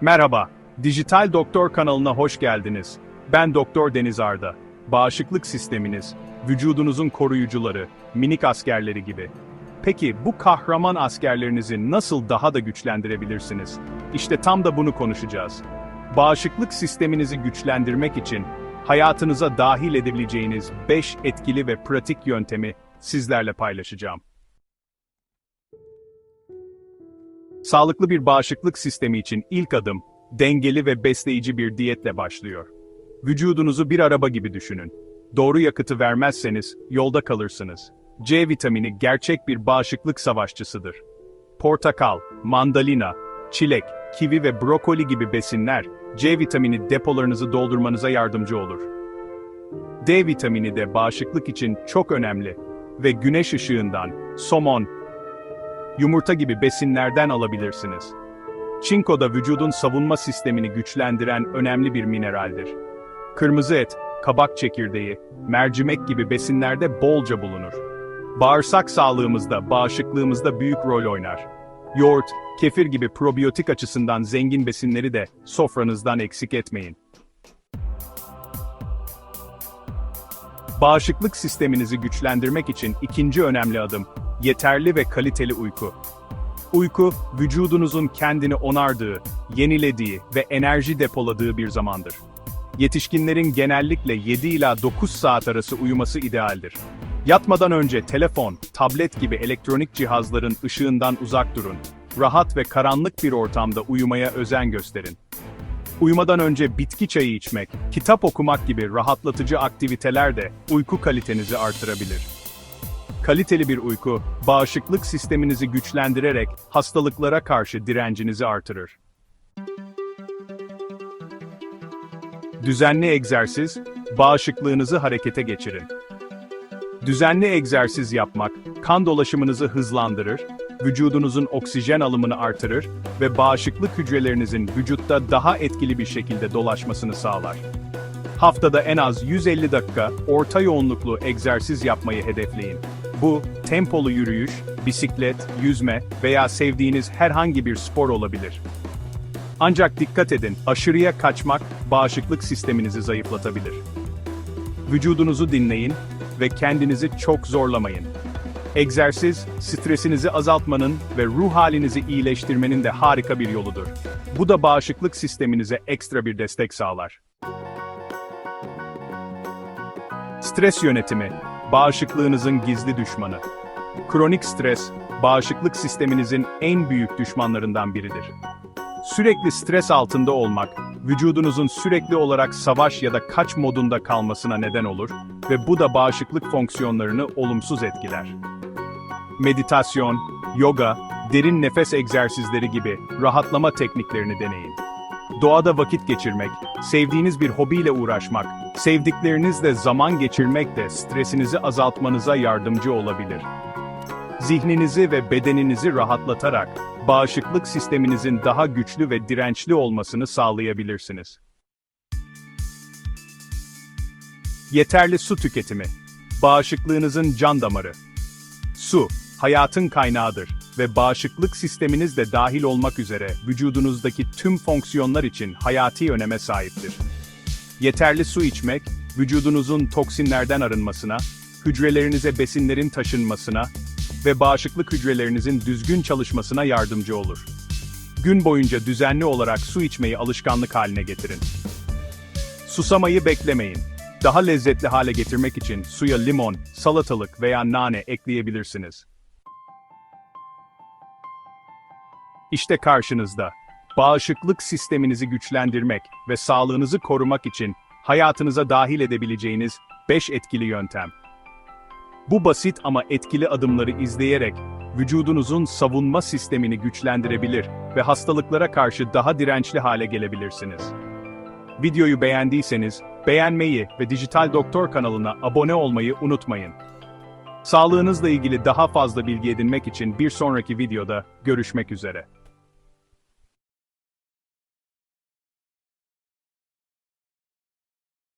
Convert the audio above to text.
Merhaba, Dijital Doktor kanalına hoş geldiniz. Ben Doktor Deniz Arda. Bağışıklık sisteminiz, vücudunuzun koruyucuları, minik askerleri gibi. Peki bu kahraman askerlerinizi nasıl daha da güçlendirebilirsiniz? İşte tam da bunu konuşacağız. Bağışıklık sisteminizi güçlendirmek için hayatınıza dahil edebileceğiniz 5 etkili ve pratik yöntemi sizlerle paylaşacağım. Sağlıklı bir bağışıklık sistemi için ilk adım, dengeli ve besleyici bir diyetle başlıyor. Vücudunuzu bir araba gibi düşünün. Doğru yakıtı vermezseniz, yolda kalırsınız. C vitamini gerçek bir bağışıklık savaşçısıdır. Portakal, mandalina, çilek, kivi ve brokoli gibi besinler, C vitamini depolarınızı doldurmanıza yardımcı olur. D vitamini de bağışıklık için çok önemli ve güneş ışığından, somon, yumurta gibi besinlerden alabilirsiniz. Çinko da vücudun savunma sistemini güçlendiren önemli bir mineraldir. Kırmızı et, kabak çekirdeği, mercimek gibi besinlerde bolca bulunur. Bağırsak sağlığımızda, bağışıklığımızda büyük rol oynar. Yoğurt, kefir gibi probiyotik açısından zengin besinleri de sofranızdan eksik etmeyin. Bağışıklık sisteminizi güçlendirmek için ikinci önemli adım, yeterli ve kaliteli uyku. Uyku, vücudunuzun kendini onardığı, yenilediği ve enerji depoladığı bir zamandır. Yetişkinlerin genellikle 7 ila 9 saat arası uyuması idealdir. Yatmadan önce telefon, tablet gibi elektronik cihazların ışığından uzak durun. Rahat ve karanlık bir ortamda uyumaya özen gösterin. Uyumadan önce bitki çayı içmek, kitap okumak gibi rahatlatıcı aktiviteler de uyku kalitenizi artırabilir. Kaliteli bir uyku, bağışıklık sisteminizi güçlendirerek hastalıklara karşı direncinizi artırır. Düzenli egzersiz, bağışıklığınızı harekete geçirin. Düzenli egzersiz yapmak, kan dolaşımınızı hızlandırır, vücudunuzun oksijen alımını artırır ve bağışıklık hücrelerinizin vücutta daha etkili bir şekilde dolaşmasını sağlar. Haftada en az 150 dakika orta yoğunluklu egzersiz yapmayı hedefleyin. Bu, tempolu yürüyüş, bisiklet, yüzme veya sevdiğiniz herhangi bir spor olabilir. Ancak dikkat edin, aşırıya kaçmak bağışıklık sisteminizi zayıflatabilir. Vücudunuzu dinleyin ve kendinizi çok zorlamayın. Egzersiz, stresinizi azaltmanın ve ruh halinizi iyileştirmenin de harika bir yoludur. Bu da bağışıklık sisteminize ekstra bir destek sağlar. Stres yönetimi, bağışıklığınızın gizli düşmanı. Kronik stres, bağışıklık sisteminizin en büyük düşmanlarından biridir. Sürekli stres altında olmak, vücudunuzun sürekli olarak savaş ya da kaç modunda kalmasına neden olur ve bu da bağışıklık fonksiyonlarını olumsuz etkiler. Meditasyon, yoga, derin nefes egzersizleri gibi rahatlama tekniklerini deneyin. Doğada vakit geçirmek, sevdiğiniz bir hobiyle uğraşmak, sevdiklerinizle zaman geçirmek de stresinizi azaltmanıza yardımcı olabilir. Zihninizi ve bedeninizi rahatlatarak bağışıklık sisteminizin daha güçlü ve dirençli olmasını sağlayabilirsiniz. Yeterli su tüketimi. Bağışıklığınızın can damarı. Su, hayatın kaynağıdır ve bağışıklık sisteminiz de dahil olmak üzere vücudunuzdaki tüm fonksiyonlar için hayati öneme sahiptir. Yeterli su içmek, vücudunuzun toksinlerden arınmasına, hücrelerinize besinlerin taşınmasına ve bağışıklık hücrelerinizin düzgün çalışmasına yardımcı olur. Gün boyunca düzenli olarak su içmeyi alışkanlık haline getirin. Susamayı beklemeyin. Daha lezzetli hale getirmek için suya limon, salatalık veya nane ekleyebilirsiniz. İşte karşınızda. Bağışıklık sisteminizi güçlendirmek ve sağlığınızı korumak için hayatınıza dahil edebileceğiniz 5 etkili yöntem. Bu basit ama etkili adımları izleyerek vücudunuzun savunma sistemini güçlendirebilir ve hastalıklara karşı daha dirençli hale gelebilirsiniz. Videoyu beğendiyseniz beğenmeyi ve Dijital Doktor kanalına abone olmayı unutmayın. Sağlığınızla ilgili daha fazla bilgi edinmek için bir sonraki videoda görüşmek üzere.